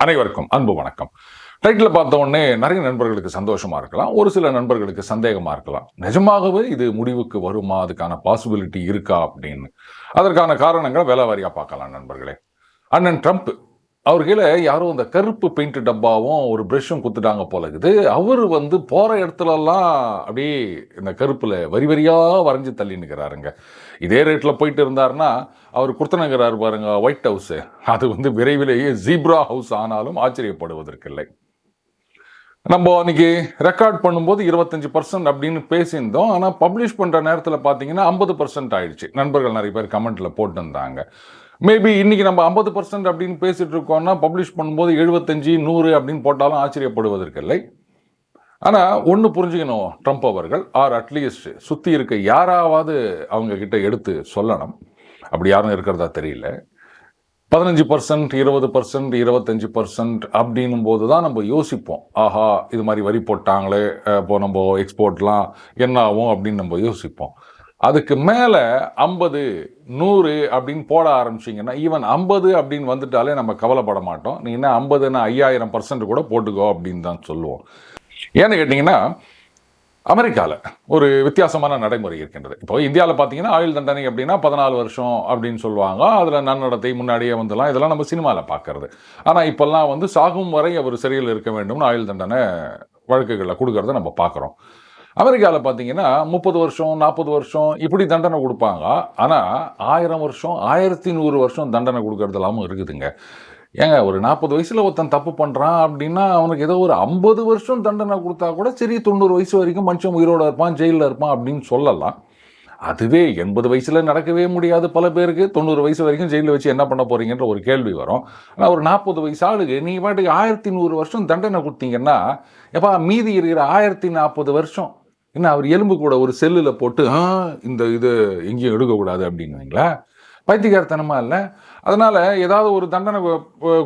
அனைவருக்கும் அன்பு வணக்கம். டைட்டில் பார்த்த உடனே நிறைய நண்பர்களுக்கு சந்தோஷமாக இருக்கலாம். ஒரு சில நண்பர்களுக்கு சந்தேகமாக இருக்கலாம். நிஜமாகவே இது முடிவுக்கு வருமா? அதுக்கான பாசிபிலிட்டி இருக்கா அப்படின்னு. அதற்கான காரணங்களை வேலை வாரியாக பார்க்கலாம் நண்பர்களே. அண்ணன் ட்ரம்ப் அவர் கீழே யாரும் இந்த கருப்பு பெயிண்ட் டப்பாவும் ஒரு ப்ரெஷ்ஷும் கொடுத்துட்டாங்க போல இருக்குது. அவர் வந்து போகிற இடத்துலலாம் அப்படியே இந்த கருப்பில் வரி வரியாக வரைஞ்சி தள்ளி நிற்கிறாருங்க இதே ரேட்டில் போயிட்டு இருந்தாருன்னா அவர் கொடுத்தனங்கிறார் பாருங்க ஒயிட் ஹவுஸு அது வந்து விரைவிலேயே ஜீப்ரா ஹவுஸ் ஆனாலும் ஆச்சரியப்படுவதற்கில்லை. நம்ம அன்றைக்கி ரெக்கார்ட் பண்ணும்போது இருபத்தஞ்சி பர்சன்ட் அப்படின்னு பேசியிருந்தோம். ஆனால் பப்ளிஷ் பண்ணுற நேரத்தில் பார்த்தீங்கன்னா ஐம்பது பர்சன்ட் ஆயிடுச்சு. நண்பர்கள் நிறைய பேர் கமெண்ட்டில் போட்டிருந்தாங்க. மேபி இன்னைக்கு நம்ம ஐம்பது பர்சன்ட் அப்படின்னு பேசிகிட்டு இருக்கோம்னா பப்ளிஷ் பண்ணும்போது எழுபத்தஞ்சி நூறு அப்படின்னு போட்டாலும் ஆச்சரியப்படுவதற்கில்லை. ஆனால் ஒன்று புரிஞ்சுக்கணும் ட்ரம்ப் அவர்கள். ஆர் அட்லீஸ்ட் சுற்றி இருக்க யாராவது அவங்கக்கிட்ட எடுத்து சொல்லணும். அப்படி யாரும் இருக்கிறதா தெரியல. பதினஞ்சு பர்சன்ட் இருபது பர்சன்ட் இருபத்தஞ்சு பர்சன்ட் அப்படின்னும் போது தான் நம்ம யோசிப்போம். ஆஹா இது மாதிரி வரி போட்டாங்களே இப்போ நம்ம எக்ஸ்போர்ட்லாம் என்ன ஆகும் அப்படின்னு நம்ம யோசிப்போம். அதுக்கு மேலே ஐம்பது நூறு அப்படின்னு போட ஆரம்பிச்சிங்கன்னா ஈவன் ஐம்பது அப்படின்னு வந்துட்டாலே நம்ம கவலைப்பட மாட்டோம். நீ என்ன ஐம்பதுன்னா ஐயாயிரம் பர்சன்ட் கூட போட்டுக்கோ அப்படின்னு தான் சொல்லுவோம். ஏன்னு கேட்டிங்கன்னா அமெரிக்காவில் ஒரு வித்தியாசமான நடைமுறை இருக்கின்றது. இப்போ இந்தியாவில் பார்த்தீங்கன்னா ஆயுள் தண்டனை அப்படின்னா பதினாலு வருஷம் அப்படின்னு சொல்லுவாங்க. அதில் நன்னடத்தை முன்னாடியே வந்துலாம் இதெல்லாம் நம்ம சினிமாவில் பார்க்கறது ஆனால் இப்போல்லாம் வந்து சாகும் வரை அவர் சிறையில் இருக்க வேண்டும்னு ஆயுள் தண்டனை வழக்குகளில் கொடுக்கறத நம்ம பார்க்குறோம் அமெரிக்காவில் பார்த்தீங்கன்னா முப்பது வருஷம் நாற்பது வருஷம் இப்படி தண்டனை கொடுப்பாங்க. ஆனால் ஆயிரம் வருஷம் ஆயிரத்தி நூறு வருஷம் தண்டனை கொடுக்கறதெல்லாமும் இருக்குதுங்க. ஏங்க ஒரு நாற்பது வயசில் ஒருத்தன் தப்பு பண்ணுறான் அப்படின்னா அவனுக்கு ஏதோ ஒரு ஐம்பது வருஷம் தண்டனை கொடுத்தா கூட சரி தொண்ணூறு வயசு வரைக்கும் மனுஷன் உயிரோட இருப்பான் ஜெயிலில் இருப்பான் அப்படின்னு சொல்லலாம். அதுவே எண்பது வயசில் நடக்கவே முடியாது பல பேருக்கு. தொண்ணூறு வயசு வரைக்கும் ஜெயிலில் வச்சு என்ன பண்ண போகிறீங்கன்ற ஒரு கேள்வி வரும். ஆனால் ஒரு நாற்பது வயசு ஆளுக்கு நீங்கள் பாட்டுக்கு ஆயிரத்தி நூறு வருஷம் தண்டனை கொடுத்தீங்கன்னா எப்பா மீதி இருக்கிற ஆயிரத்தி நாற்பது வருஷம் என்ன அவர் எலும்பு கூட ஒரு செல்லில் போட்டு ஆ இந்த இது எங்கேயும் எடுக்கக்கூடாது அப்படின்னுவீங்களா பைத்தியக்காரத்தனமாக இல்லை? அதனால் ஏதாவது ஒரு தண்டனை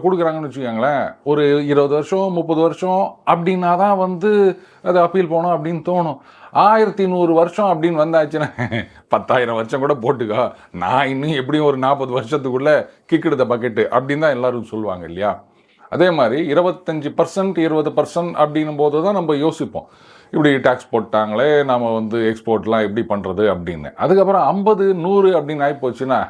கொடுக்குறாங்கன்னு வச்சுக்கோங்களேன். ஒரு இருபது வருஷம் முப்பது வருஷம் அப்படின்னா தான் வந்து அது அப்பீல் போகணும் அப்படின்னு தோணும். ஆயிரத்தி நூறு வருஷம் அப்படின்னு வந்தாச்சுன்னா பத்தாயிரம் வருஷம் கூட போட்டுக்கோ. நான் இன்னும் எப்படியும் ஒரு நாற்பது வருஷத்துக்குள்ளே கிக்கெடுத்த பக்கெட்டு அப்படின்னு தான் எல்லோரும் சொல்லுவாங்க இல்லையா? அதே மாதிரி இருபத்தஞ்சி பர்சன்ட் இருபது பர்சன்ட் அப்படின்னும் போது தான் நம்ம யோசிப்போம். இப்படி டேக்ஸ் போட்டாங்களே நாம் வந்து எக்ஸ்போர்ட்லாம் எப்படி பண்ணுறது அப்படின்னு. அதுக்கப்புறம் ஐம்பது நூறு அப்படின்னு ஆகி போச்சுன்னா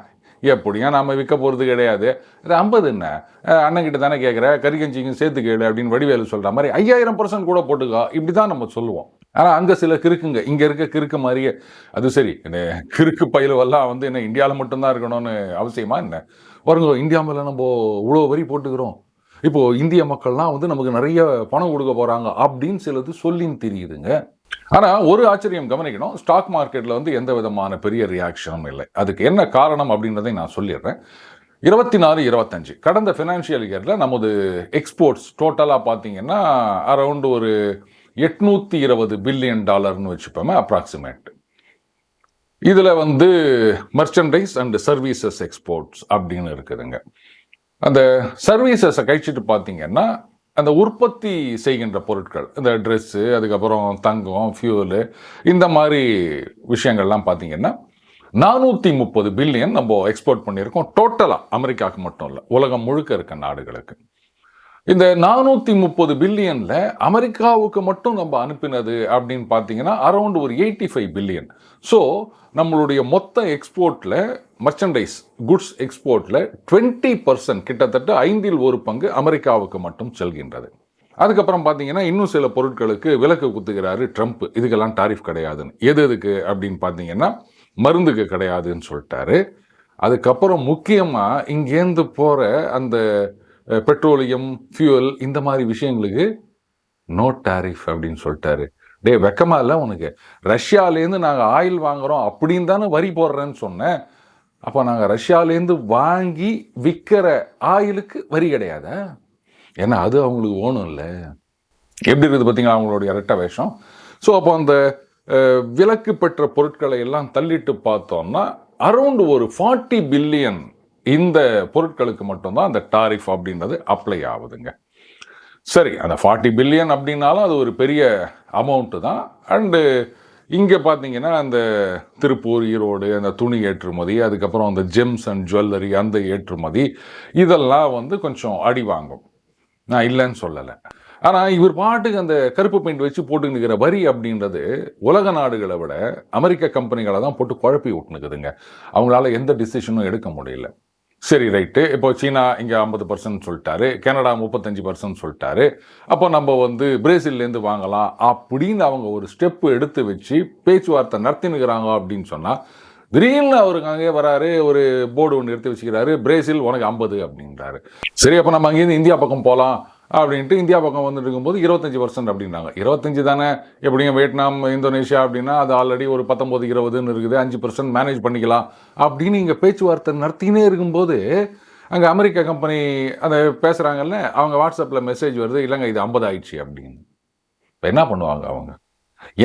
எப்படியா நாம் விற்க போகிறது கிடையாது? இது ஐம்பது என்ன? அண்ணன்கிட்ட தானே கேட்குற கறிக்கஞ்சிக்கும் சேர்த்து கேளு அப்படின்னு வடிவேலு சொல்கிற மாதிரி ஐயாயிரம் பர்சன்ட் கூட போட்டுக்கோ. இப்படி தான் நம்ம சொல்லுவோம். ஆனால் அங்கே சில கிறுக்குங்க. இங்கே இருக்க கிறுக்கு மாதிரியே. அது சரி. என்ன கிறுக்கு பயிலுவெல்லாம் வந்து என்ன இந்தியாவில் மட்டும்தான் இருக்கணும்னு அவசியமா என்ன? வருங்க இந்தியா மேலே நம்ம இவ்வளோ வரி போட்டுக்கிறோம். இப்போது இந்திய மக்கள்லாம் வந்து நமக்கு நிறைய பணம் கொடுக்க போகிறாங்க அப்படின்னு சிலது சொல்லின்னு தெரியுதுங்க. ஆனால் ஒரு ஆச்சரியம் கவனிக்கணும். ஸ்டாக் மார்க்கெட்டில் வந்து எந்த விதமான பெரிய ரியாக்ஷனும் இல்லை. அதுக்கு என்ன காரணம் அப்படின்றதை நான் சொல்லிடுறேன். இருபத்தி நாலு இருபத்தஞ்சு. கடந்த ஃபினான்ஷியல் இயரில் நமது எக்ஸ்போர்ட்ஸ் டோட்டலாக பார்த்தீங்கன்னா அரவுண்டு ஒரு எட்நூற்றி இருபது பில்லியன் டாலர்னு வச்சுப்போமே அப்ராக்சிமேட் இதில் வந்து மர்ச்சன்டைஸ் அண்ட் சர்வீசஸ் எக்ஸ்போர்ட்ஸ் அப்படின்னு இருக்குதுங்க. அந்த சர்வீசஸை கழிச்சிட்டு பார்த்தீங்கன்னா அந்த உற்பத்தி செய்கின்ற பொருட்கள் இந்த ட்ரெஸ்ஸு அதுக்கப்புறம் தங்கம் ஃபியூலு இந்த மாதிரி விஷயங்கள்லாம் பார்த்தீங்கன்னா நானூற்றி முப்பது பில்லியன் நம்ம எக்ஸ்போர்ட் பண்ணியிருக்கோம். டோட்டலாக அமெரிக்காவுக்கு மட்டும் இல்லை உலகம் முழுக்க இருக்க நாடுகளுக்கு. இந்த நானூற்றி முப்பது பில்லியனில் அமெரிக்காவுக்கு மட்டும் நம்ம அனுப்பினது அப்படின்னு பார்த்தீங்கன்னா அரௌண்ட் ஒரு எயிட்டி ஃபைவ் பில்லியன் ஸோ நம்மளுடைய மொத்த எக்ஸ்போர்ட்டில் மர்ச்சன்டைஸ் குட்ஸ் எக்ஸ்போர்ட்டில் டுவெண்ட்டி பர்சன்ட் கிட்டத்தட்ட ஐந்தில் ஒரு பங்கு அமெரிக்காவுக்கு மட்டும் செல்கின்றது. அதுக்கப்புறம் பார்த்தீங்கன்னா இன்னும் சில பொருட்களுக்கு விலக்கு குத்துகிறாரு ட்ரம்ப் இதுக்கெல்லாம் டாரிஃப் கிடையாதுன்னு. எது எதுக்கு அப்படின்னு பார்த்தீங்கன்னா மருந்துக்கு கிடையாதுன்னு சொல்லிட்டாரு. அதுக்கப்புறம் முக்கியமாக இங்கேருந்து போகிற அந்த பெட்ரோலியம் ஃபியூவல் இந்த மாதிரி விஷயங்களுக்கு நோ டாரிஃப் அப்படின்னு சொல்லிட்டாரு. டே வெக்கமாக இல்லை உனக்கு. ரஷ்யாலேருந்து நாங்கள் ஆயில் வாங்குகிறோம் அப்படின்னு தானே வரி போடுறேன்னு சொன்னேன். அப்போ நாங்கள் ரஷ்யாலேருந்து வாங்கி விற்கிற ஆயிலுக்கு வரி கிடையாதா? ஏன்னா அது அவங்களுக்கு ஓணும் இல்லை. எப்படி இருக்குது பார்த்தீங்களா அவங்களுடைய இரட்ட வேஷம்? ஸோ அப்போ அந்த விலக்கு பெற்ற பொருட்களை எல்லாம் தள்ளிட்டு பார்த்தோம்னா அரௌண்ட் ஒரு ஃபார்ட்டி பில்லியன் இந்த பொருட்களுக்கு மட்டும்தான் அந்த டாரிஃப் அப்படின்றது அப்ளை ஆகுதுங்க. சரி அந்த ஃபார்ட்டி பில்லியன் அப்படின்னாலும் அது ஒரு பெரிய அமௌண்ட்டு தான். அண்டு இங்கே பார்த்தீங்கன்னா அந்த திருப்பூர் ஈரோடு அந்த துணி ஏற்றுமதி அதுக்கப்புறம் அந்த ஜெம்ஸ் அண்ட் ஜுவல்லரி அந்த ஏற்றுமதி இதெல்லாம் வந்து கொஞ்சம் அடி வாங்கும். நான் இல்லைன்னு சொல்லலை. ஆனால் இவர் பாட்டுக்கு அந்த கருப்பு பெயிண்ட் வச்சு போட்டுக்கிற வரி அப்படின்றது உலக நாடுகளை விட அமெரிக்க கம்பெனிகளை தான் போட்டு குழப்பி விட்டுனுக்குதுங்க. அவங்களால எந்த டிசிஷனும் எடுக்க முடியல. சரி ரைட்டு இப்போ சீனா இங்கே ஐம்பது பர்சன்ட் சொல்லிட்டாரு கனடா முப்பத்தஞ்சு பர்சன்ட் சொல்லிட்டாரு. அப்போ நம்ம வந்து பிரேசில்லேருந்து வாங்கலாம் அப்படின்னு அவங்க ஒரு ஸ்டெப்பு எடுத்து வச்சு பேச்சுவார்த்தை நடத்தினுக்கிறாங்க அப்படின்னு சொன்னால் திடீர்னு அவருக்கு அங்கே வராரு ஒரு போர்டு ஒன்று எடுத்து வச்சுக்கிறாரு பிரேசில் உனக்கு ஐம்பது அப்படின்றாரு. சரி அப்போ நம்ம அங்கேருந்து இந்தியா பக்கம் போகலாம் அப்படின்ட்டு இந்தியா பக்கம் வந்துட்டு இருக்கும்போது இருபத்தஞ்சி பர்சன்ட் அப்படின்றாங்க இருபத்தஞ்சி தானே? எப்படிங்க வியட்நாம் இந்தோனேஷியா அப்படின்னா அது ஆல்ரெடி ஒரு பத்தொம்போது இருபதுன்னு இருக்குது. அஞ்சு பர்சன்ட் மேனேஜ் பண்ணிக்கலாம் அப்படின்னு இங்கே பேச்சுவார்த்தை நடத்தினே இருக்கும்போது அங்கே அமெரிக்க கம்பெனி அதை பேசுகிறாங்கல்ல அவங்க வாட்ஸ்அப்பில் மெசேஜ் வருது இல்லைங்க இது ஐம்பது ஆயிடுச்சு அப்படின்னு. இப்போ என்ன பண்ணுவாங்க அவங்க?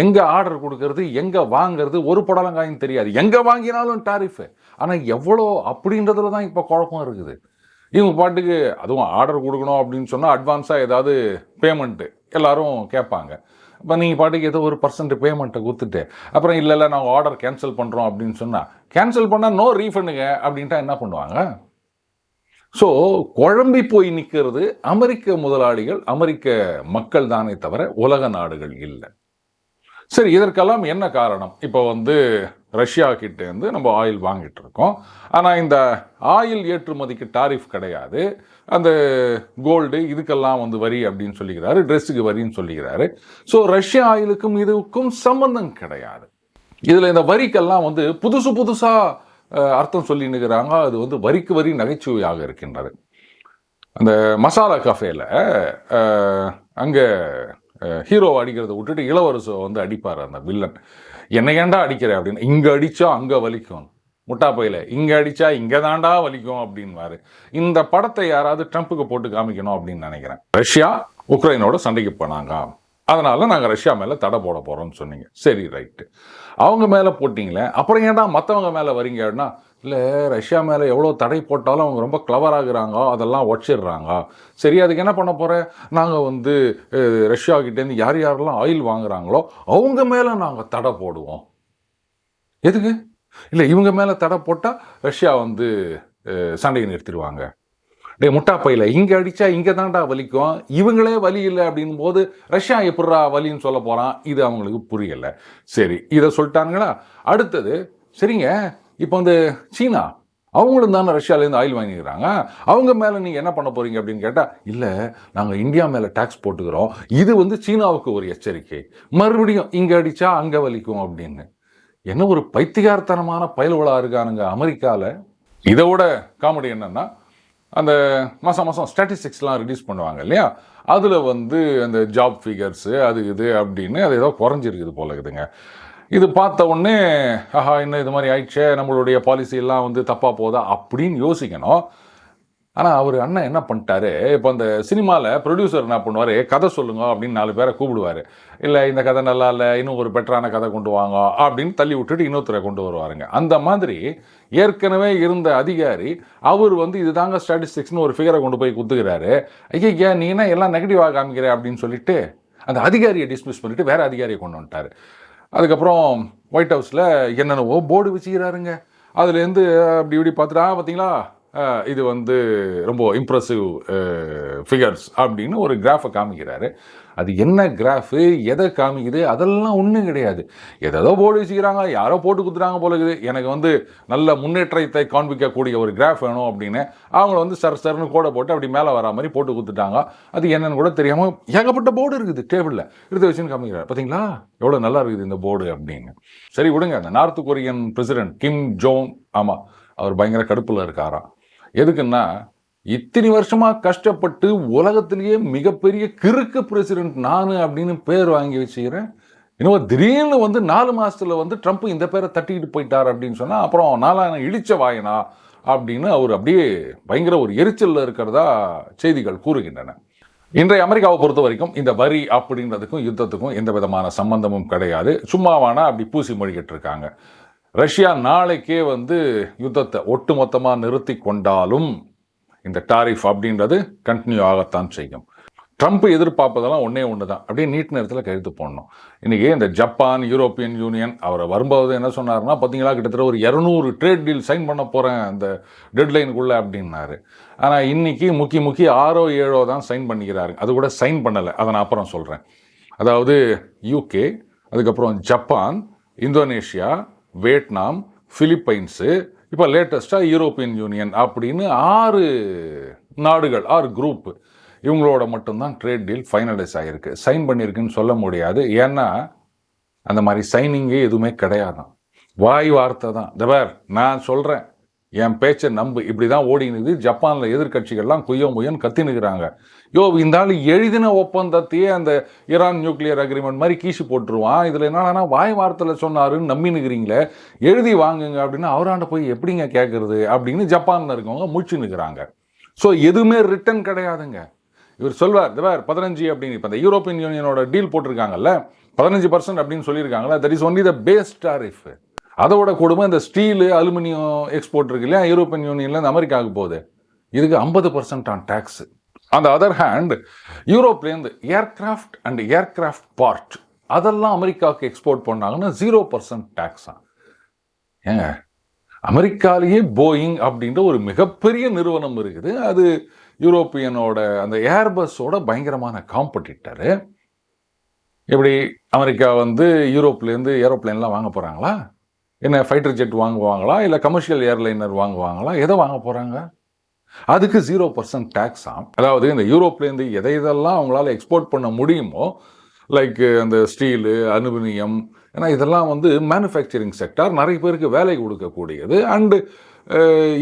எங்கே ஆர்டர் கொடுக்கறது எங்கே வாங்குறது ஒரு புடலங்காயும் தெரியாது. எங்கே வாங்கினாலும் டாரிஃபு ஆனால் எவ்வளோ அப்படின்றதுல தான் இப்போ குழப்பம் இருக்குது. இவங்க பாட்டுக்கு அதுவும் ஆர்டர் கொடுக்கணும் அப்படின்னு சொன்னால் அட்வான்ஸாக ஏதாவது பேமெண்ட்டு எல்லாரும் கேட்பாங்க. இப்போ நீங்கள் பாட்டுக்கு ஏதோ ஒரு பர்சன்ட் பேமெண்ட்டை கொடுத்துட்டு அப்புறம் இல்லை இல்லை நாங்கள் ஆர்டர் கேன்சல் பண்ணுறோம் அப்படின்னு சொன்னால் கேன்சல் பண்ணால் நோ ரீஃபண்டுங்க அப்படின்ட்டா என்ன பண்ணுவாங்க? ஸோ குழம்பி போய் நிற்கிறது அமெரிக்க முதலாளிகள் அமெரிக்க மக்கள் தானே தவிர உலக நாடுகள் இல்லை. சரி இதற்கெல்லாம் என்ன காரணம்? இப்போ வந்து ரஷ்யா கிட்டேருந்து நம்ம ஆயில் வாங்கிட்டு இருக்கோம் ஆனால் இந்த ஆயில் ஏற்றுமதிக்கு டாரிஃப் கிடையாது. அந்த கோல்டு இதுக்கெல்லாம் வந்து வரி அப்படின்னு சொல்லிக்கிறாரு ட்ரெஸ்ஸுக்கு வரின்னு சொல்லிக்கிறாரு. ஸோ ரஷ்யா ஆயிலுக்கும் இதுக்கும் சம்பந்தம் கிடையாது. இதில் இந்த வரிக்கெல்லாம் வந்து புதுசு புதுசாக அர்த்தம் சொல்லினுக்கிறாங்க அது வந்து வரிக்கு வரி நகைச்சுவையாக இருக்கின்றது. அந்த மசாலா கஃபேல அங்கே ஹீரோவை அடிக்கிறத விட்டுட்டு இளவரசை வந்து அடிப்பார் அந்த வில்லன். என்னை ஏன்டா அடிக்கிற அப்படின்னு இங்கே அடித்தா அங்கே வலிக்கும். முட்டா பையில இங்கே அடித்தா இங்கே தாண்டா வலிக்கும் அப்படின்வாரு. இந்த படத்தை யாராவது ட்ரம்ப்புக்கு போட்டு காமிக்கணும் அப்படின்னு நினைக்கிறேன். ரஷ்யா உக்ரைனோட சண்டைக்கு போனாங்க. அதனால் நாங்கள் ரஷ்யா மேலே தடை போட போகிறோம்னு சொன்னீங்க. சரி ரைட்டு அவங்க மேலே போட்டிங்களே அப்புறம் ஏன்டா மற்றவங்க மேலே வரீங்க அப்படின்னா இல்லை ரஷ்யா மேலே எவ்வளோ தடை போட்டாலும் அவங்க ரொம்ப கிளவராகிறாங்க அதெல்லாம் உடச்சிடுறாங்க. சரி அதுக்கு என்ன பண்ண போகிறேன் நாங்கள் வந்து ரஷ்யா கிட்டேருந்து யார் யாரெல்லாம் ஆயில் வாங்குகிறாங்களோ அவங்க மேலே நாங்கள் தடை போடுவோம். எதுக்கு? இல்லை இவங்க மேலே தடை போட்டால் ரஷ்யா வந்து சண்டையை நிறுத்திடுவாங்க. டே முட்டா இங்கே அடித்தா இங்கே தான்டா வலிக்கும். இவங்களே வலி இல்லை அப்படின் போது ரஷ்யா எப்படா வலின்னு சொல்ல போகிறான் இது அவங்களுக்கு புரியலை. சரி இதை சொல்லிட்டானுங்களா? அடுத்தது சரிங்க இப்போ வந்து சீனா அவங்களும் தானே ரஷ்யாவிலேருந்து ஆயில் வாங்கிக்கிறாங்க. அவங்க மேலே நீங்கள் என்ன பண்ண போகிறீங்க அப்படின்னு கேட்டால் இல்லை நாங்கள் இந்தியா மேலே டேக்ஸ் போட்டுக்கிறோம். இது வந்து சீனாவுக்கு ஒரு எச்சரிக்கை. மறுபடியும் இங்கே அடித்தா அங்கே வலிக்கும் அப்படின்னு. என்ன ஒரு பைத்தியார்த்தனமான பயல்வளாக இருக்கானுங்க அமெரிக்காவில் இதை விட காமெடி என்னன்னா அந்த மாதம் மாதம் ஸ்டாட்டிஸ்டிக்ஸ்லாம் ரிலீஸ் பண்ணுவாங்க இல்லையா? அதில் வந்து அந்த ஜாப் ஃபிகர்ஸு அது இது அப்படின்னு அது ஏதோ குறைஞ்சிருக்குது போல இருக்குதுங்க. இது பார்த்த உடனே ஆஹா என்ன இது மாதிரி ஆயிடுச்சே? நம்மளுடைய பாலிசி எல்லாம் வந்து தப்பாக போதா? அப்படின்னு யோசிக்கணும். ஆனால் அவர் அண்ணன் என்ன பண்ணிட்டாரு? இப்போ அந்த சினிமாவில் ப்ரொடியூசர் என்ன பண்ணுவார்? கதை சொல்லுங்க அப்படின்னு நாலு பேரை கூப்பிடுவார். இல்லை இந்த கதை நல்லா இல்லை. இன்னும் ஒரு பெட்டரான கதை கொண்டு வாங்க. அப்படின்னு தள்ளி விட்டுட்டு இன்னொருத்தரை கொண்டு வருவாருங்க. அந்த மாதிரி ஏற்கனவே இருந்த அதிகாரி அவர் வந்து இது தாங்க ஸ்டாட்டிஸ்டிக்ஸ்னு ஒரு ஃபிகரை கொண்டு போய் குத்துக்கிறாரு ஐயா நீ என்ன எல்லாம் நெகட்டிவாக காமிக்கிற? அப்படின்னு சொல்லிட்டு அந்த அதிகாரியை டிஸ்மிஸ் பண்ணிவிட்டு வேறு அதிகாரியை கொண்டு வந்துட்டார். அதுக்கப்புறம் ஒயிட் ஹவுஸில் என்னென்னவோ போர்டு வச்சுக்கிறாருங்க. அதுலேருந்து அப்படி இப்படி பார்த்துட்டா பார்த்தீங்களா? இது வந்து ரொம்ப இம்ப்ரெசிவ் ஃபிகர்ஸ் அப்படின்னு ஒரு கிராஃபை காமிக்கிறாரு. அது என்ன கிராஃபு எதை காமிக்குது? அதெல்லாம் ஒன்றும் கிடையாது. எதோ போர்டு வச்சுக்கிறாங்க யாரோ போட்டு கொடுத்துட்டாங்க போல இருக்குது. எனக்கு வந்து நல்ல முன்னேற்றத்தை காண்பிக்கக்கூடிய ஒரு கிராஃப் வேணும் அப்படின்னு அவங்கள வந்து சர் சர்னு கோடை போட்டு அப்படி மேலே வரா மாதிரி போட்டு கொடுத்துட்டாங்க அது என்னன்னு கூட தெரியாமல் ஏகப்பட்ட போர்டு இருக்குது டேபிளில் எடுத்து வச்சுன்னு காமிக்கிறார். பார்த்தீங்களா எவ்வளோ நல்லா இருக்குது இந்த போர்டு அப்படின்னு. சரி விடுங்க. அந்த north Korean president Kim Jong ஆமாம் அவர் பயங்கர கடுப்பில் இருக்காராம். எதுக்குன்னா இத்தனை வருஷமாக கஷ்டப்பட்டு உலகத்திலேயே மிகப்பெரிய கிறுக்கு பிரசிடென்ட் நான் அப்படின்னு பேர் வாங்கி வச்சுக்கிறேன் இன்னும் திடீர்னு வந்து நாலு மாதத்தில் வந்து ட்ரம்ப் இந்த பேரை தட்டிக்கிட்டு போயிட்டார் அப்படின்னு சொன்னால் அப்புறம் நாலான இழிச்ச வாயனா அப்படின்னு அவர் அப்படியே பயங்கர ஒரு எரிச்சலில் இருக்கிறதா செய்திகள் கூறுகின்றன. இன்றைய அமெரிக்காவை பொறுத்த வரைக்கும் இந்த வரி அப்படின்றதுக்கும் யுத்தத்துக்கும் எந்த விதமான சம்பந்தமும் கிடையாது. சும்மாவானா அப்படி பூசி மொழிகிட்டு இருக்காங்க. ரஷ்யா நாளைக்கே வந்து யுத்தத்தை ஒட்டுமொத்தமாக நிறுத்தி கொண்டாலும் இந்த டாரிஃப் அப்படின்றது கண்டினியூ ஆகத்தான் செய்யும். ட்ரம்ப் எதிர்பார்ப்பதெல்லாம் ஒன்றே ஒன்று தான் அப்படியே நீட் நேரத்தில் கழுத்து போடணும். இன்றைக்கி இந்த ஜப்பான் யூரோப்பியன் யூனியன் அவரை வரும்போது என்ன சொன்னார்னா பார்த்தீங்களா கிட்டத்தட்ட ஒரு இரநூறு ட்ரேட் டீல் சைன் பண்ண போகிறேன் அந்த டெட்லைனுக்குள்ளே அப்படின்னாரு. ஆனால் இன்றைக்கி முக்கி முக்கி ஆறோ ஏழோ தான் சைன் பண்ணிக்கிறாரு. அது கூட சைன் பண்ணலை. அதை நான் அப்புறம் சொல்கிறேன் அதாவது யூகே அதுக்கப்புறம் ஜப்பான் இந்தோனேஷியா வியட்நாம் பிலிப்பைன்ஸு இப்போ லேட்டஸ்ட்டாக யூரோப்பியன் யூனியன் அப்படின்னு ஆறு நாடுகள் ஆறு குரூப்பு இவங்களோட மட்டும்தான் ட்ரேட் டீல் ஃபைனலைஸ் ஆகிருக்கு சைன் பண்ணியிருக்குன்னு சொல்ல முடியாது. ஏன்னா அந்த மாதிரி சைனிங்கே எதுவுமே கிடையாதான் வாய் வார்த்தை தான். தபர் நான் சொல்கிறேன் என் பேச்சை நம்பு. இப்படி தான் ஓடினுது. ஜப்பானில் எதிர்கட்சிகள்லாம் குய்யோ முயன் கத்தினுக்கிறாங்க யோ இந்த ஆள் எழுதின ஒப்பந்தத்தையே அந்த ஈரான் நியூக்ளியர் அக்ரிமெண்ட் மாதிரி கீசி போட்டுருவான். இதில் என்னன்னா வாய் வார்த்தையில் சொன்னாருன்னு நம்பினுக்கிறீங்களே எழுதி வாங்குங்க அப்படின்னு அவராண்ட போய் எப்படிங்க கேட்குறது அப்படின்னு ஜப்பானில் இருக்கவங்க முழிச்சு நிற்கிறாங்க ஸோ எதுவுமே ரிட்டன் கிடையாதுங்க. இவர் சொல்வார் தவார் பதினஞ்சு அப்படின்னு. இப்போ இந்த யூரோப்பியன் யூனியனோட டீல் போட்டிருக்காங்கல்ல பதினஞ்சு பர்சன்ட் அப்படின்னு சொல்லியிருக்காங்களா that is only the base tariff அதோட கொடுமை இந்த ஸ்டீலு அலுமினியம் எக்ஸ்போர்ட் இருக்கு இல்லையா? யூரோப்பியன் யூனியன்லேருந்து அமெரிக்காவுக்கு போகுது. இதுக்கு ஐம்பது பர்சன்ட் ஆன் டேக்ஸ் அந்த அதர் ஹேண்ட் யூரோப்லேருந்து ஏர்க்ராஃப்ட் அண்ட் ஏர்க்ராஃப்ட் பார்ட் அதெல்லாம் அமெரிக்காவுக்கு எக்ஸ்போர்ட் பண்ணாங்கன்னா ஜீரோ பர்சன்ட் டேக்ஸா ஏங்க அமெரிக்காலேயே போயிங் அப்படின்ற ஒரு மிகப்பெரிய நிறுவனம் இருக்குது. அது யூரோப்பியனோட அந்த ஏர்பஸோட பயங்கரமான காம்படிட்டரு எப்படி அமெரிக்கா வந்து யூரோப்லேருந்து ஏரோப்ளேன்லாம் வாங்க போகிறாங்களா என்ன ஃபைட்டர் ஜெட் வாங்குவாங்களா? இல்லை கமர்ஷியல் ஏர்லைனர் வாங்குவாங்களா? எதை வாங்க போகிறாங்க அதுக்கு ஜீரோ பர்சன்ட் டேக்ஸாம் அதாவது இந்த யூரோப்லேருந்து எதை இதெல்லாம் அவங்களால எக்ஸ்போர்ட் பண்ண முடியுமோ? லைக் அந்த ஸ்டீலு அலுமினியம் ஏன்னா இதெல்லாம் வந்து மேனுஃபேக்சரிங் செக்டார் நிறைய பேருக்கு வேலை கொடுக்கக்கூடியது. அண்டு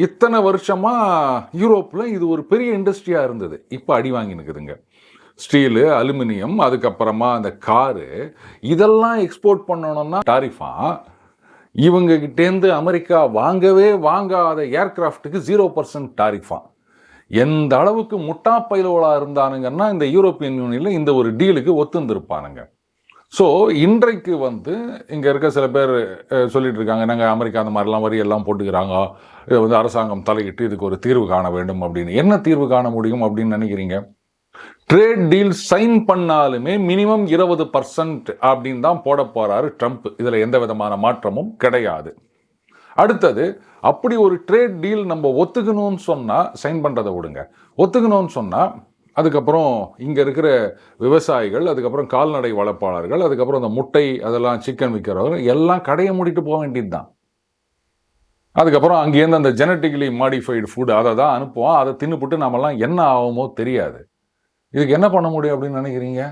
இத்தனை வருஷமாக யூரோப்பில் இது ஒரு பெரிய இண்டஸ்ட்ரியாக இருந்தது. இப்போ அடி வாங்கி நிற்குதுங்க ஸ்டீலு அலுமினியம் அதுக்கப்புறமா அந்த காரு இதெல்லாம் எக்ஸ்போர்ட் பண்ணணும்னா டாரிஃபா இவங்ககிட்டேருந்து அமெரிக்கா வாங்கவே வாங்காத ஏர்கிராஃப்ட்டுக்கு ஜீரோ பர்சன்ட் டாரிஃபா எந்த அளவுக்கு முட்டா பயிலோலாக இருந்தானுங்கன்னா இந்த யூரோப்பியன் யூனியனில் இந்த ஒரு டீலுக்கு ஒத்துந்திருப்பானுங்க. ஸோ இன்றைக்கு வந்து இங்கே இருக்க சில பேர் அஹ், சொல்லிட்டு இருக்காங்க நாங்கள் அமெரிக்கா அந்த மாதிரிலாம் வரி எல்லாம் போட்டுக்கிறாங்க? இது வந்து அரசாங்கம் தலையிட்டு இதுக்கு ஒரு தீர்வு காண வேண்டும் அப்படின்னு. என்ன தீர்வு காண முடியும் அப்படின்னு நினைக்கிறீங்க? ட்ரேட் டீல் சைன் பண்ணாலுமே மினிமம் இருபது பர்சன்ட் அப்படின்னு தான் போட போகிறாரு ட்ரம்ப் இதில் எந்த விதமான மாற்றமும் கிடையாது. அடுத்தது அப்படி ஒரு ட்ரேட் டீல் நம்ம ஒத்துக்கணும்னு சொன்னால் சைன் பண்ணுறதை விடுங்க. ஒத்துக்கணும்னு சொன்னால் அதுக்கப்புறம் இங்கே இருக்கிற விவசாயிகள் அதுக்கப்புறம் கால்நடை வளர்ப்பாளர்கள் அதுக்கப்புறம் அந்த முட்டை அதெல்லாம் சிக்கன் விற்கிறவர்கள் எல்லாம் கடையை மூடிட்டு போக வேண்டியது தான். அதுக்கப்புறம் அங்கேருந்து அந்த ஜெனட்டிக்கலி மாடிஃபைடு ஃபுட் அதை தான் அனுப்புவோம் அதை தின்னுபுட்டு நாமெல்லாம் என்ன ஆகுமோ தெரியாது. இதுக்கு என்ன பண்ண முடியும் அப்படின்னு நினைக்கிறீங்க?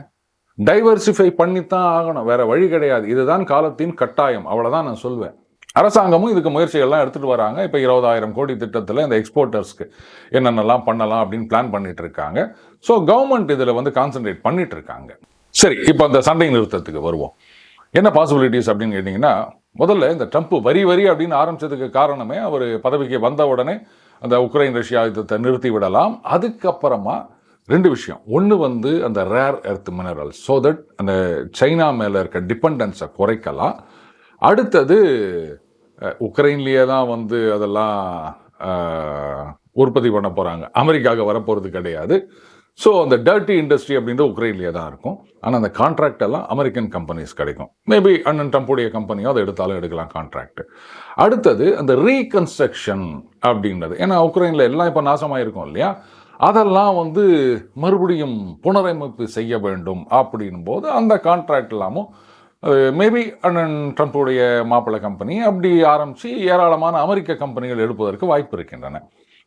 டைவர்சிஃபை பண்ணித்தான் ஆகணும். வேற வழி கிடையாது. இதுதான் காலத்தின் கட்டாயம். அவ்வளோதான் நான் சொல்வேன். அரசாங்கமும் இதுக்கு முயற்சிகள்லாம் எடுத்துகிட்டு வராங்க. இப்போ இருபதாயிரம் கோடி திட்டத்தில் இந்த எக்ஸ்போர்ட்டர்ஸ்க்கு என்னென்னலாம் பண்ணலாம் அப்படின்னு பிளான் பண்ணிட்டு இருக்காங்க. ஸோ கவர்மெண்ட் இதில் வந்து கான்சென்ட்ரேட் பண்ணிட்டு இருக்காங்க. சரி இப்போ அந்த சண்டை நிறுத்தத்துக்கு வருவோம். என்ன பாசிபிலிட்டிஸ் அப்படின்னு கேட்டிங்கன்னா முதல்ல இந்த ட்ரம்ப் வரி வரி அப்படின்னு ஆரம்பிச்சதுக்கு காரணமே அவர் பதவிக்கு வந்த உடனே அந்த உக்ரைன் ரஷ்யா யுத்தத்தை நிறுத்தி விடலாம். அதுக்கப்புறமா ரெண்டு விஷயம். ஒன்று வந்து அந்த rare earth mineral so that அந்த சைனா மேலே இருக்க டிபெண்டன்ஸை குறைக்கலாம். அடுத்தது உக்ரைன்லேயே தான் வந்து அதெல்லாம் உற்பத்தி பண்ண போகிறாங்க அமெரிக்காவுக்கு வரப்போகிறது கிடையாது. ஸோ அந்த டர்ட்டி இண்டஸ்ட்ரி அப்படின்றது உக்ரைன்லேயே தான் இருக்கும். ஆனால் அந்த கான்ட்ராக்ட் எல்லாம் அமெரிக்கன் கம்பெனிஸ் கிடைக்கும். மேபி அண்ணன் ட்ரம்ப்புடைய கம்பெனியோ அதை எடுத்தாலும் எடுக்கலாம் கான்ட்ராக்ட் அடுத்தது அந்த ரீகன்ஸ்ட்ரக்ஷன் அப்படின்றது. ஏன்னா உக்ரைனில் எல்லாம் இப்போ நாசமாயிருக்கும் இல்லையா? அதெல்லாம் வந்து மறுபடியும் புனரமைப்பு செய்ய வேண்டும் அப்படின்னும் போது அந்த கான்ட்ராக்ட் இல்லாமல் மேபி அண்ணன் ட்ரம்ப்புடைய மாப்பிள்ளை கம்பெனி அப்படி ஆரம்பித்து ஏராளமான அமெரிக்க கம்பெனிகள் எடுப்பதற்கு வாய்ப்பு இருக்கின்றன.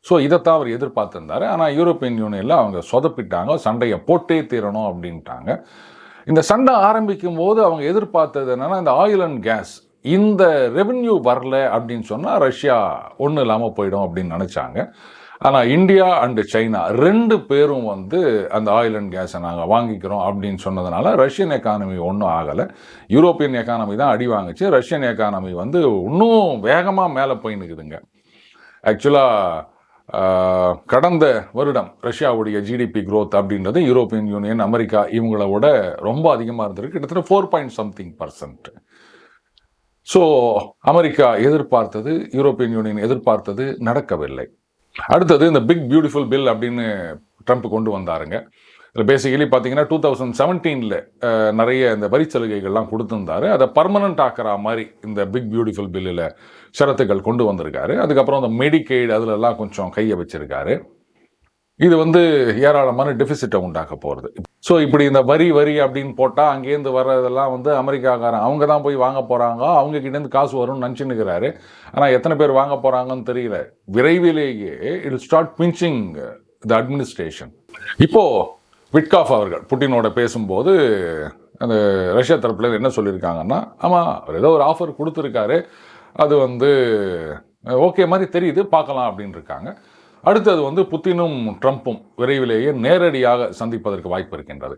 ஸோ இதைத்தான் அவர் எதிர்பார்த்துருந்தார். ஆனால் யூரோப்பியன் யூனியனில் அவங்க சொதப்பிட்டாங்க. சண்டையை போட்டே தீரணும் அப்படின்ட்டாங்க. இந்த சண்டை ஆரம்பிக்கும் போது அவங்க எதிர்பார்த்தது என்னென்னா இந்த ஆயில் அண்ட் கேஸ் இந்த ரெவென்யூ வரல அப்படின்னு சொன்னால் ரஷ்யா ஒன்றும் இல்லாமல் போயிடும் அப்படின்னு நினச்சாங்க. ஆனால் இந்தியா அண்டு சைனா ரெண்டு பேரும் வந்து அந்த ஆயில் அண்ட் கேஸை நாங்கள் வாங்கிக்கிறோம் அப்படின்னு சொன்னதுனால ரஷ்யன் எக்கானமி ஒன்றும் ஆகலை. யூரோப்பியன் எக்கானமி தான் அடி வாங்குச்சு. ரஷ்யன் எக்கானமி வந்து இன்னும் வேகமாக மேலே போய் நிற்குதுங்க ஆக்சுவலாக கடந்த வருடம் ரஷ்யாவுடைய ஜிடிபி க்ரோத் அப்படின்றது யூரோப்பியன் யூனியன் அமெரிக்கா இவங்கள விட ரொம்ப அதிகமாக இருந்திருக்கு. கிட்டத்தட்ட four point something percent so America எதிர்பார்த்தது யூரோப்பியன் யூனியன் எதிர்பார்த்தது நடக்கவில்லை. அடுத்தது இந்த பிக் பியூட்டிஃபுல் பில் அப்படின்னு ட்ரம்ப் கொண்டு வந்தாருங்க. இதில் பேசிக்கலி பார்த்தீங்கன்னா டூ தௌசண்ட் செவன்டீனில் நிறைய இந்த வரி சலுகைகள்லாம் கொடுத்துருந்தாரு. அதை பர்மனண்ட் ஆக்கிற மாதிரி இந்த பிக் பியூட்டிஃபுல் பில்லில் ஷரத்துக்கள் கொண்டு வந்திருக்காரு. அதுக்கப்புறம் அந்த மெடிக்கெய்டு அதிலெல்லாம் கொஞ்சம் கையை வச்சுருக்காரு. இது வந்து ஏராளமான டெபிசிட்டை உண்டாக்க போகிறது ஸோ இப்படி இந்த வரி வரி அப்படின்னு போட்டால் அங்கேருந்து வர்றதெல்லாம் வந்து அமெரிக்காக்காரன் அவங்க தான் போய் வாங்க போகிறாங்க அவங்க கிட்டேருந்து காசு வரும்னு நினச்சின்னுக்கிறாரு. ஆனால் எத்தனை பேர் வாங்க போகிறாங்கன்னு தெரியல. விரைவிலேயே it start pinching the administration இப்போது விட்காஃப் அவர்கள் புட்டினோட பேசும்போது அந்த ரஷ்யா தரப்புல என்ன சொல்லியிருக்காங்கன்னா ஆமாம் அவர் ஏதோ ஒரு ஆஃபர் கொடுத்துருக்காரு. அது வந்து ஓகே மாதிரி தெரியுது பார்க்கலாம் அப்படின்னு இருக்காங்க அடுத்தது வந்து புத்தினும் ட்ரம்ப்பும் விரைவிலேயே நேரடியாக சந்திப்பதற்கு வாய்ப்பு இருக்கின்றது.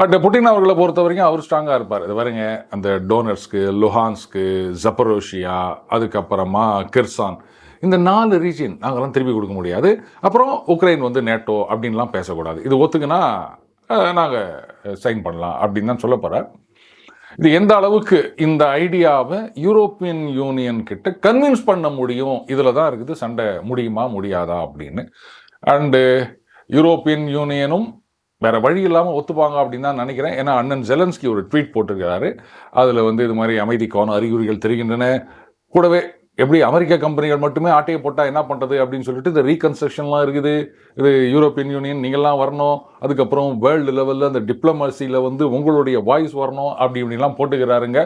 பட் புட்டின் அவர்களை பொறுத்த வரைக்கும் அவர் ஸ்ட்ராங்காக இருப்பார். இது பாருங்க அந்த டோனர்ஸ்க்கு லுஹான்ஸ்க்கு ஜப்பரோஷியா அதுக்கப்புறமா கிர்சான். இந்த நாலு ரீஜியன் நாங்கள்லாம் திருப்பி கொடுக்க முடியாது. அப்புறம் உக்ரைன் வந்து நேட்டோ அப்படின்லாம் பேசக்கூடாது. இது ஒத்துக்குன்னா நாங்கள் சைன் பண்ணலாம் அப்படின்னு தான் சொல்ல போகிறேன் இது எந்த அளவுக்கு இந்த ஐடியாவை யூரோப்பியன் யூனியன் கிட்ட கன்வின்ஸ் பண்ண முடியும்? இதில் தான் இருக்குது சண்டை. முடியுமா முடியாதா அப்படின்னு. அண்டு யூரோப்பியன் யூனியனும் வேறு வழி இல்லாமல் ஒத்துப்பாங்க அப்படின்னு தான் நினைக்கிறேன். ஏன்னா அண்ணன் ஜெலன்ஸ்கி ஒரு ட்வீட் போட்டிருக்கிறாரு. அதில் வந்து இது மாதிரி அமைதிக்கான அறிகுறிகள் தெரிகின்றன. கூடவே எப்படி அமெரிக்க கம்பெனிகள் மட்டுமே ஆட்டையை போட்டால் என்ன பண்ணுறது அப்படின்னு சொல்லிட்டு இந்த ரீகன்ஸ்ட்ரக்ஷன்லாம் இருக்குது. இது யூரோப்பியன் யூனியன் நீங்கள்லாம் வரணும். அதுக்கப்புறம் வேர்ல்டு லெவலில் அந்த டிப்ளமசியில் வந்து உங்களுடைய வாய்ஸ் வரணும் அப்படி இப்படிலாம் போட்டுக்கிறாருங்க.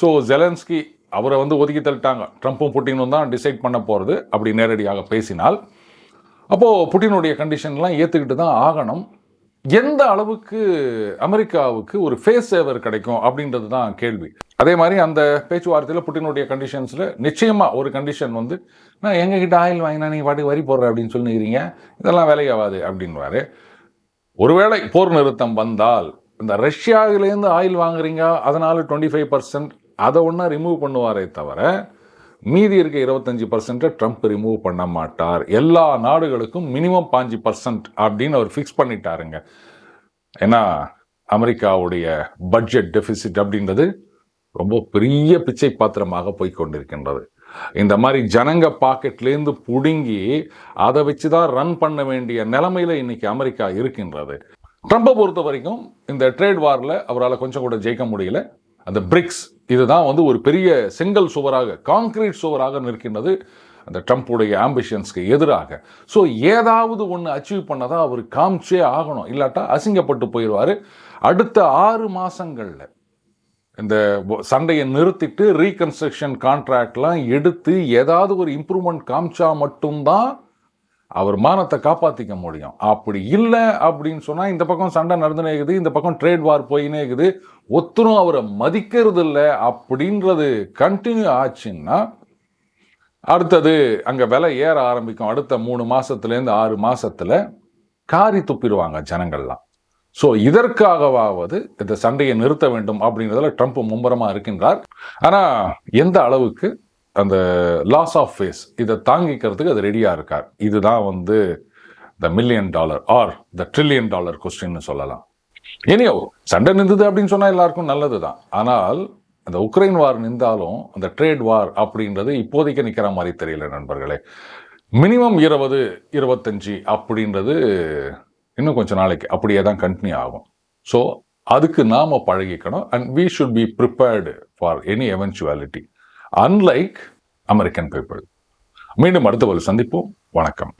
ஸோ ஜெலன்ஸ்கி அவரை வந்து ஒதுக்கி தள்ளிட்டாங்க. ட்ரம்ப்பும் புட்டினும் தான் டிசைட் பண்ண போகிறது அப்படி நேரடியாக பேசினால். அப்போது புட்டினுடைய கண்டிஷன்லாம் ஏற்றுக்கிட்டு தான் ஆகணும். எந்த அளவுக்கு அமெரிக்காவுக்கு ஒரு ஃபேஸ் சேவர் கிடைக்கும் அப்படின்றது தான் கேள்வி. அதே மாதிரி அந்த பேச்சுவார்த்தையில் புட்டினுடைய கண்டிஷன்ஸில் நிச்சயமாக ஒரு கண்டிஷன் வந்து நான் எங்ககிட்ட ஆயில் வாங்கினா நீங்கள் பாட்டுக்கு வரி போடுற அப்படின்னு சொல்லிக்கிறீங்க இதெல்லாம் வேலையாகாது அப்படின்வாரு ஒருவேளை போர் நிறுத்தம் வந்தால் இந்த ரஷ்யாவிலேருந்து ஆயில் வாங்குறீங்க அதனால் டுவெண்ட்டி ஃபைவ் பர்சன்ட் அதை ஒன்றா ரிமூவ் பண்ணுவாரே தவிர மீதி இருக்க இருபத்தஞ்சி பர்சன்ட்டை ட்ரம்ப் ரிமூவ் பண்ண மாட்டார். எல்லா நாடுகளுக்கும் மினிமம் பாஞ்சு பர்சன்ட் அப்படின்னு அவர் ஃபிக்ஸ் பண்ணிட்டாருங்க. ஏன்னா அமெரிக்காவுடைய பட்ஜெட் டெபிசிட் அப்படின்றது ரொம்ப பெரிய பிச்சை பாத்திரமாக போய் கொண்டிருக்கின்றது. இந்த மாதிரி ஜனங்க பாக்கெட்லேருந்து பிடுங்கி அதை வச்சு தான் ரன் பண்ண வேண்டிய நிலைமையில் இன்னைக்கு அமெரிக்கா இருக்கின்றது. ட்ரம்ப்பை பொறுத்த வரைக்கும் இந்த ட்ரேட் வாரில் அவரால் கொஞ்சம் கூட ஜெயிக்க முடியல. அந்த பிரிக்ஸ் இதுதான் வந்து ஒரு பெரிய செங்கல் சுவராக கான்கிரீட் சுவராக நிற்கின்றது. அந்த ட்ரம்ப்புடைய ஆம்பிஷன்ஸ்க்கு எதிராக. ஸோ ஏதாவது ஒன்று அச்சீவ் பண்ணதான் அவர் காமிச்சே ஆகணும். இல்லாட்டா அசிங்கப்பட்டு போயிடுவார். அடுத்த ஆறு மாதங்களில் இந்த சண்டையை நிறுத்திட்டு ரீகன்ஸ்ட்ரக்ஷன் கான்ட்ராக்ட்லாம் எடுத்து ஏதாவது ஒரு இம்ப்ரூவ்மெண்ட் காமிச்சா மட்டும்தான் அவர் மானத்தை காப்பாற்றிக்க முடியும். அப்படி இல்லை அப்படின்னு சொன்னால் இந்த பக்கம் சண்டை நடந்துனே இருக்குது இந்த பக்கம் ட்ரேட் வார் போயினே இருக்குது. ஒத்தரும் அவரை மதிக்கிறது இல்லை அப்படின்றது கண்டினியூ ஆச்சுன்னா அடுத்தது அங்கே விலை ஏற ஆரம்பிக்கும். அடுத்த மூணு மாதத்துலேருந்து ஆறு மாதத்தில் காரி துப்பிடுவாங்க ஜனங்கள்லாம். ஸோ இதற்காகவாவது இந்த சண்டையை நிறுத்த வேண்டும் அப்படின்றதுல ட்ரம்ப் மும்முரமாக இருக்கின்றார். ஆனால் எந்த அளவுக்கு அந்த லாஸ் ஆஃப் ஃபேஸ் இதை தாங்கிக்கிறதுக்கு அது ரெடியாக இருக்கார். இதுதான் வந்து the million dollar or the trillion dollar கொஸ்டின்னு சொல்லலாம். இனியோ சண்டை நின்றுது அப்படின்னு சொன்னால் எல்லாருக்கும் நல்லது தான் ஆனால் அந்த உக்ரைன் வார் நின்றாலும் அந்த ட்ரேட் வார் அப்படின்றது இப்போதைக்கு நிற்கிற மாதிரி தெரியல நண்பர்களே. மினிமம் இருபது இருபத்தஞ்சி அப்படின்றது இன்னும் கொஞ்சம் நாளைக்கு அப்படியே தான் கண்டினியூ ஆகும். ஸோ அதுக்கு நாம் பழகிக்கணும் and we should be prepared for any eventuality unlike American people மீண்டும் அடுத்த ஒரு சந்திப்போம். வணக்கம்.